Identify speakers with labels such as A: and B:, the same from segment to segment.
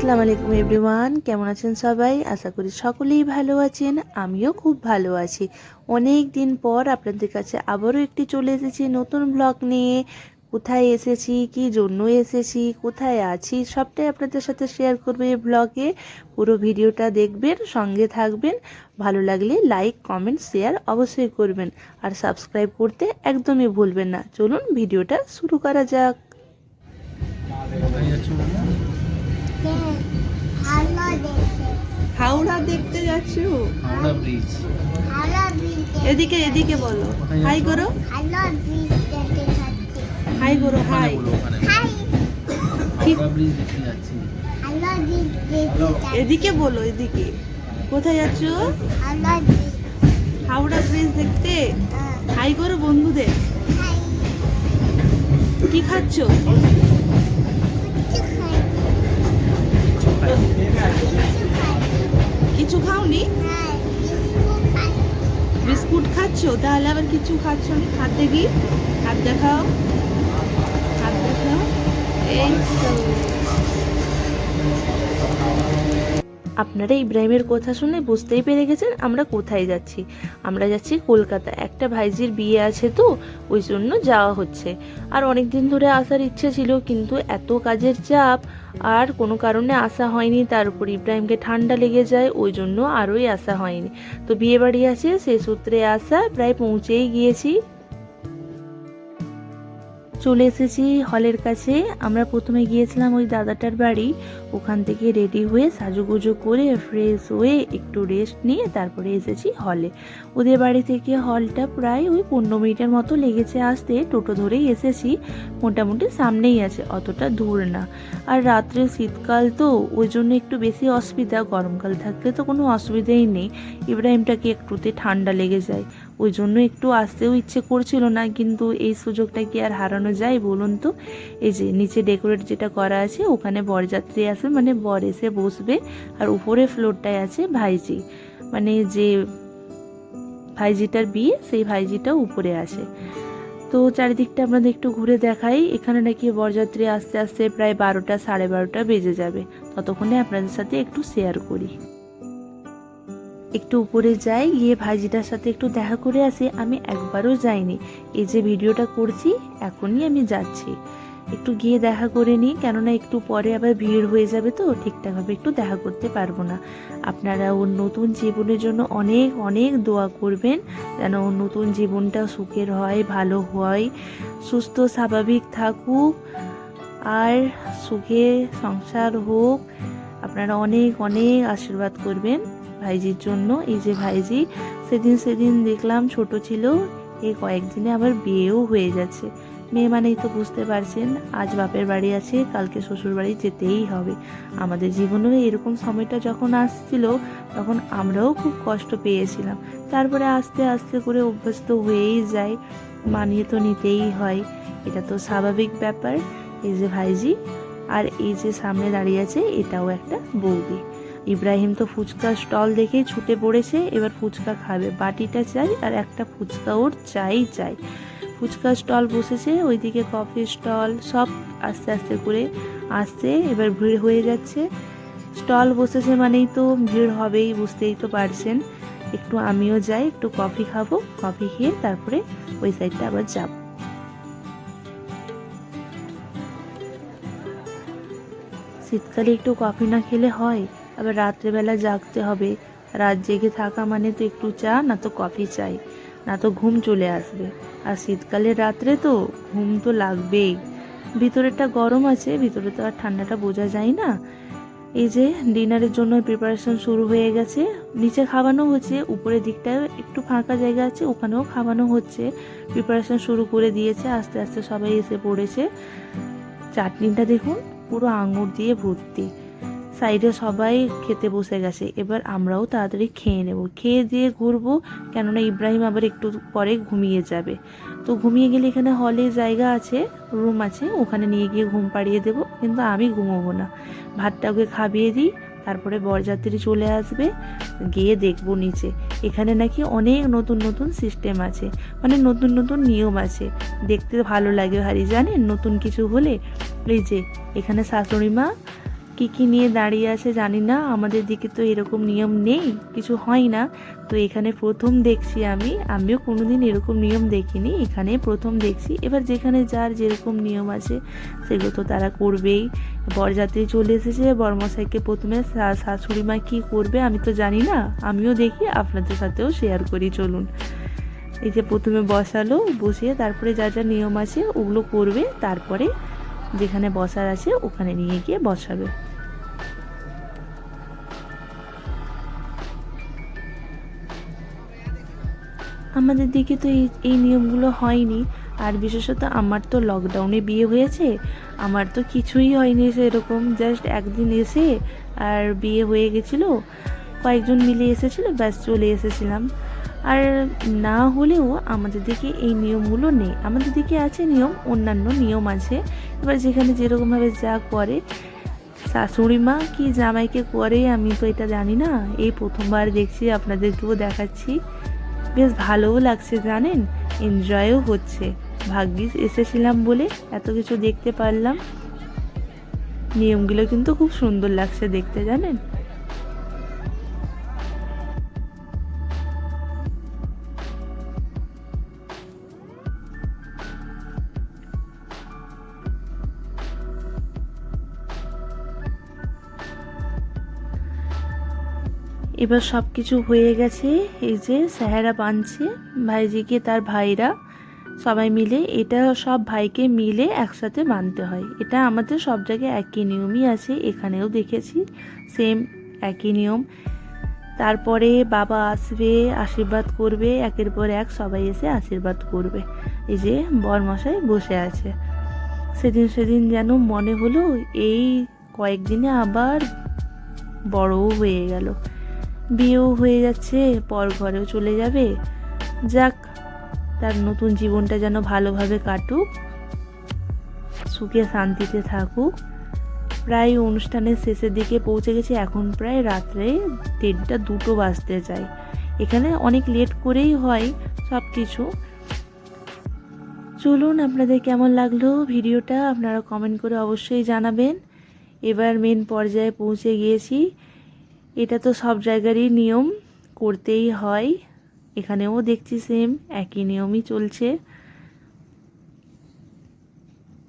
A: আসসালামু আলাইকুম এভরিওয়ান, কেমন আছেন সবাই? আশা করি সকলেই ভালো আছেন, আমিও খুব ভালো আছি। অনেক দিন পর আপনাদের কাছে আবারও একটি চলে এসেছি নতুন ব্লগ নিয়ে। কোথায় এসেছি, কি জন্য এসেছি, কোথায় আছি, সবটাই আপনাদের সাথে শেয়ার করব এই ব্লগে। পুরো ভিডিওটা দেখবেন, সঙ্গে থাকবেন। ভালো লাগলে লাইক, কমেন্ট, শেয়ার অবশ্যই করবেন। আর সাবস্ক্রাইব করতে একদমই ভুলবেন না। চলুন ভিডিওটা শুরু করা যাক। হাওড়া দেখতে যাচ্ছো?
B: হাওড়া ব্রিজ
A: এদিকে এদিকে বলো। হাই? করো হাই করো হাই
B: বলো, ওখানে বলো।
C: হাই
B: হাওড়া ব্রিজ দেখতে যাচ্ছি।
C: ভালো ব্রিজ দেখতে যাচ্ছি।
A: এদিকে বলো এদিকে। কোথায় যাচ্ছ? হাওড়া ব্রিজ দেখতে? হাই করো বন্ধুদের।
C: হাই
A: কি খাচ্ছ
C: কিছু খাই
A: কিছু খাওনি?
C: খাই
A: বিস্কুট খাচ্ছ? তাহলে আবার কিছু খাচ্ছ না? হাত দেখি। হাত দেখাও। হাত দেখাও। এই তো। আপনারা ইব্রাহিমের কথা শুনে বুঝতেই পেরে গেছেন আমরা কোথায় যাচ্ছি। আমরা যাচ্ছি কলকাতা একটা ভাইজির বিয়ে আছে তো, ওই জন্য যাওয়া হচ্ছে। আর অনেক দিন ধরে আসার ইচ্ছে ছিল, কিন্তু এত কাজের চাপ, আর কোনো কারণে আসা হয়নি। তার উপর ইব্রাহিমকে ঠান্ডা লেগে যায়, ওই জন্য আরোই আসা হয়নি। তো বিয়ে বাড়ি আছে, সে সূত্রে আসা, প্রায় পৌঁছেই গিয়েছি। চলে এসেছি হলের কাছে। আমরা প্রথমে গিয়েছিলাম ওই দাদাটার বাড়ি। ওখান থেকে রেডি হয়ে সাজুগুজু করে ফ্রেশ হয়ে একটু রেস্ট নিয়ে তারপরে এসেছি হলে। ওদের বাড়ি থেকে হলটা প্রায় ওই পনেরো মিনিটের মতো লেগেছে আসতে। টোটো ধরেই এসেছি। মোটামুটি সামনেই আছে, অতটা দূর না। আর রাত্রে শীতকাল তো, ওই জন্য একটু বেশি অসুবিধা। গরমকাল থাকলে তো কোনো অসুবিধাই নেই। ইব্রাহিমটাকে একটুতে ঠান্ডা লেগে যায়। ওই জন্য একটু আসতেও ইচ্ছে করছিল না, কিন্তু এই সুযোগটা কি আর হারানো যায় বলুন তো? এই যে নিচে ডেকোরেট যেটা করা আছে, ওখানে বরযাত্রী আসবে মানে বর এসে বসবে, আর উপরে ফ্লোরটায় আছে ভাইজি। মানে যে ভাইজিটার বিয়ে, সেই ভাইজিটাও উপরে আসে। তো চারিদিকটা আপনাদের একটু ঘুরে দেখাই, এখানে নাকি বরযাত্রী আস্তে আস্তে প্রায় বারোটা সাড়ে বারোটা বেজে যাবে। ততক্ষণে আপনাদের সাথে একটু শেয়ার করি। একটু উপরে যাই, গিয়ে ভাইজিটার সাথে একটু দেখা করে আসি। আমি একবারও যাইনি। এই যে ভিডিওটা করছি, এখনই আমি যাচ্ছি। একটু গিয়ে দেখা করে নিই, কেননা একটু পরে আবার ভিড় হয়ে যাবে তো, ঠিকঠাকভাবে একটু দেখা করতে পারব না। আপনারা ওর নতুন জীবনের জন্য অনেক অনেক দোয়া করবেন, যেন ওর নতুন জীবনটা সুখের হয়, ভালো হয়, সুস্থ, স্বাভাবিক থাকুক, আর সুখে সংসার হোক। আপনারা অনেক অনেক আশীর্বাদ করবেন। ভাইজির জন্য। এই যে ভাইজি, সেদিন সেদিন দেখলাম ছোট ছিল, এই কয়েকদিনে আবার বিয়েও হয়ে যাচ্ছে। মেয়ে মানেই তো বুঝতে পারছেন, আজ বাপের বাড়ি আছে, কালকে শ্বশুর বাড়ি যেতেই হবে। আমাদের জীবনেও এরকম সময়টা যখন আসছিল, তখন আমরাও খুব কষ্ট পেয়েছিলাম। তারপরে আস্তে আস্তে করে অভ্যস্ত হয়েই যায়, মানিয়ে তো নিতেই হয়। এটা তো স্বাভাবিক ব্যাপার। এই যে ভাইজি, আর এই যে সামনে দাঁড়িয়ে আছে, এটাও একটা বৌদি। ইব্রাহিম তো ফুচকা স্টল দেখেই ছুটে পড়েছে, এবার ফুচকা খাবে। বাটিটা চাই আর একটা ফুচকা ওর চাই চাই। ফুচকা স্টল বসেছে, ওইদিকে কফি স্টল সব আস্তে আস্তে করে আসছে, এবার ভিড় হয়ে যাচ্ছে। স্টল বসেছে মানেই তো ভিড় হবেই, বুঝতেই তো পারছেন। একটু আমিও যাই, একটু কফি খাব, কফি খেয়ে তারপরে ওই সাইডটা আবার যাব। শীতকালে একটু কফি না খেলে হয় আবার রাত্রেবেলা জাগতে হবে। রাত জেগে থাকা মানে তো একটু চা, না তো কফি চাই। না তো ঘুম চলে আসবে। আর শীতকালে রাত্রে তো ঘুম তো লাগবেই। ভিতরেরটা গরম আছে, ভিতরে তো আর ঠান্ডাটা বোঝা যায় না। এই যে ডিনারের জন্য প্রিপারেশন শুরু হয়ে গেছে। নিচে খাওয়ানো হচ্ছে, উপরের দিকটায় একটু ফাঁকা জায়গা আছে, ওখানেও খাওয়ানো হচ্ছে। প্রিপারেশন শুরু করে দিয়েছে, আস্তে আস্তে সবাই এসে পড়েছে। চাটনিটা দেখুন, পুরো আঙুর দিয়ে ভর্তি। সাইডে সবাই খেতে বসে গেছে। এবার আমরাও তাড়াতাড়ি খেয়ে নেব। খেয়ে দিয়ে ঘুরবো, কেননা ইব্রাহিম আবার একটু পরে ঘুমিয়ে যাবে। তো ঘুমিয়ে গেলে এখানে হলে জায়গা আছে রুম আছে, ওখানে নিয়ে গিয়ে ঘুম পাড়িয়ে দেবো, কিন্তু আমি ঘুমোবো না। ভাতটা ওকে খাবিয়ে দিই, তারপরে বরযাত্রী চলে আসবে, গিয়ে দেখব নিচে। এখানে নাকি অনেক নতুন নতুন সিস্টেম আছে মানে নতুন নতুন নিয়ম আছে। দেখতে ভালো লাগে ভারী জানেন? নতুন কিছু হলে, এই যে, এখানে শাশুড়ি মা কি কি নিয়ে দাঁড়িয়ে আছে জানি না। আমাদের দিকে তো এরকম নিয়ম নেই, কিছু হয় না। তো এখানে প্রথম দেখছি আমি, আমিও কোনোদিন এরকম নিয়ম দেখিনি। এখানে প্রথম দেখছি, এবার যেখানে যার যেরকম নিয়ম আছে, সেগুলো তো তারা করবেই। বরযাত্রী চলে এসেছে, বর্মশাইকে প্রথমে শাশুড়ি মা কী করবে আমি তো জানি না। আমিও দেখি, আপনাদের সাথেও শেয়ার করি, চলুন। এই যে প্রথমে বসালো, বসিয়ে তারপরে যা যা নিয়ম আছে ওগুলো করবে, তারপরে যেখানে বসার আছে ওখানে নিয়ে গিয়ে বসাবে। আমাদের দিকে তো এই এই নিয়মগুলো হয়নি। আর বিশেষত আমার তো লকডাউনে বিয়ে হয়েছে। আমার তো কিছুই হয়নি সেরকম। জাস্ট একদিন এসে আর বিয়ে হয়ে গেছিল। কয়েকজন মিলে এসেছিল, ব্যাস চলে এসেছিলাম। আর না হলেও আমাদের দিকে এই নিয়মগুলো নেই। আমাদের দিকে আছে নিয়ম, অন্যান্য নিয়ম আছে। এবার যেখানে যেরকমভাবে যা করে, শাশুড়ি মা কি জামাইকে করে আমি তো এটা জানি না। এই প্রথমবার দেখছি, আপনাদেরকেও দেখাচ্ছি। বেশ ভালোও লাগছে জানেন এনজয়ও হচ্ছে। ভাগ্যিস এসেছিলাম বলে এত কিছু দেখতে পারলাম। নিয়মগুলো কিন্তু খুব সুন্দর লাগছে দেখতে জানেন? এবার সব কিছু হয়ে গেছে। এই যে স্যাহারা বাঁধছে ভাইজিকে তার ভাইরা সবাই মিলে, এটা সব ভাইকে মিলে একসাথে বাঁধতে হয়। এটা আমাদের সব জায়গায় একই নিয়মই আছে, এখানেও দেখেছি সেম একই নিয়ম। তারপরে বাবা আসবে, আশীর্বাদ করবে, একের পর এক সবাই এসে আশীর্বাদ করবে। এই যে বরমশাই বসে আছে। সেদিন সেদিন যেন মনে হলো, এই কয়েকদিনে আবার বড়ও হয়ে গেল। বিয়েও হয়ে যাচ্ছে পর ঘরেও চলে যাবে। যাক, তার নতুন জীবনটা যেন ভালোভাবে কাটুক, সুখে শান্তিতে থাকুক। প্রায় অনুষ্ঠানের শেষের দিকে পৌঁছে গেছে, এখন প্রায় রাত্রে দেড়টা দুটো বাজতে যায়। এখানে অনেক লেট করেই হয় সব কিছু চলুন, আপনাদের কেমন লাগল ভিডিওটা? আপনারা কমেন্ট করে অবশ্যই জানাবেন। এবার মেন পর্যায়ে পৌঁছে গিয়েছি। এটা তো সব জায়গারই নিয়ম, করতেই হয়। এখানেও দেখছি সেম একই নিয়মই চলছে।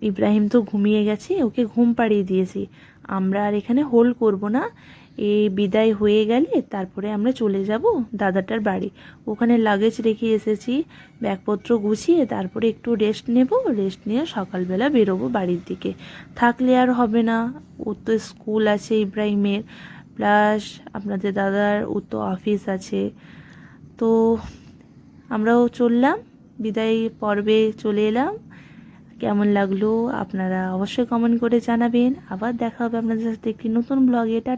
A: ইব্রাহিম তো ঘুমিয়ে গেছে, ওকে ঘুম পাড়িয়ে দিয়েছি। আমরা আর এখানে হোল্ড করব না। এই বিদায় হয়ে গেলে তারপরে আমরা চলে যাব দাদাটার বাড়ি। ওখানে লাগেজ রেখে এসেছি, ব্যাগপত্র গুছিয়ে তারপরে একটু রেস্ট নেব। রেস্ট নিয়ে সকালবেলা বেরোবো বাড়ির দিকে। থাকলে আর হবে না। ওর তো স্কুল আছে ইব্রাহিমের। প্লাস আপনাদের দাদার ও তো অফিস আছে। তো আমরাও চললাম, বিদায় পর্বে চলে এলাম। কেমন লাগল আপনারা অবশ্যই কমেন্ট করে জানাবেন। আবার দেখা হবে আপনাদের সাথে একটি নতুন ব্লগে এটা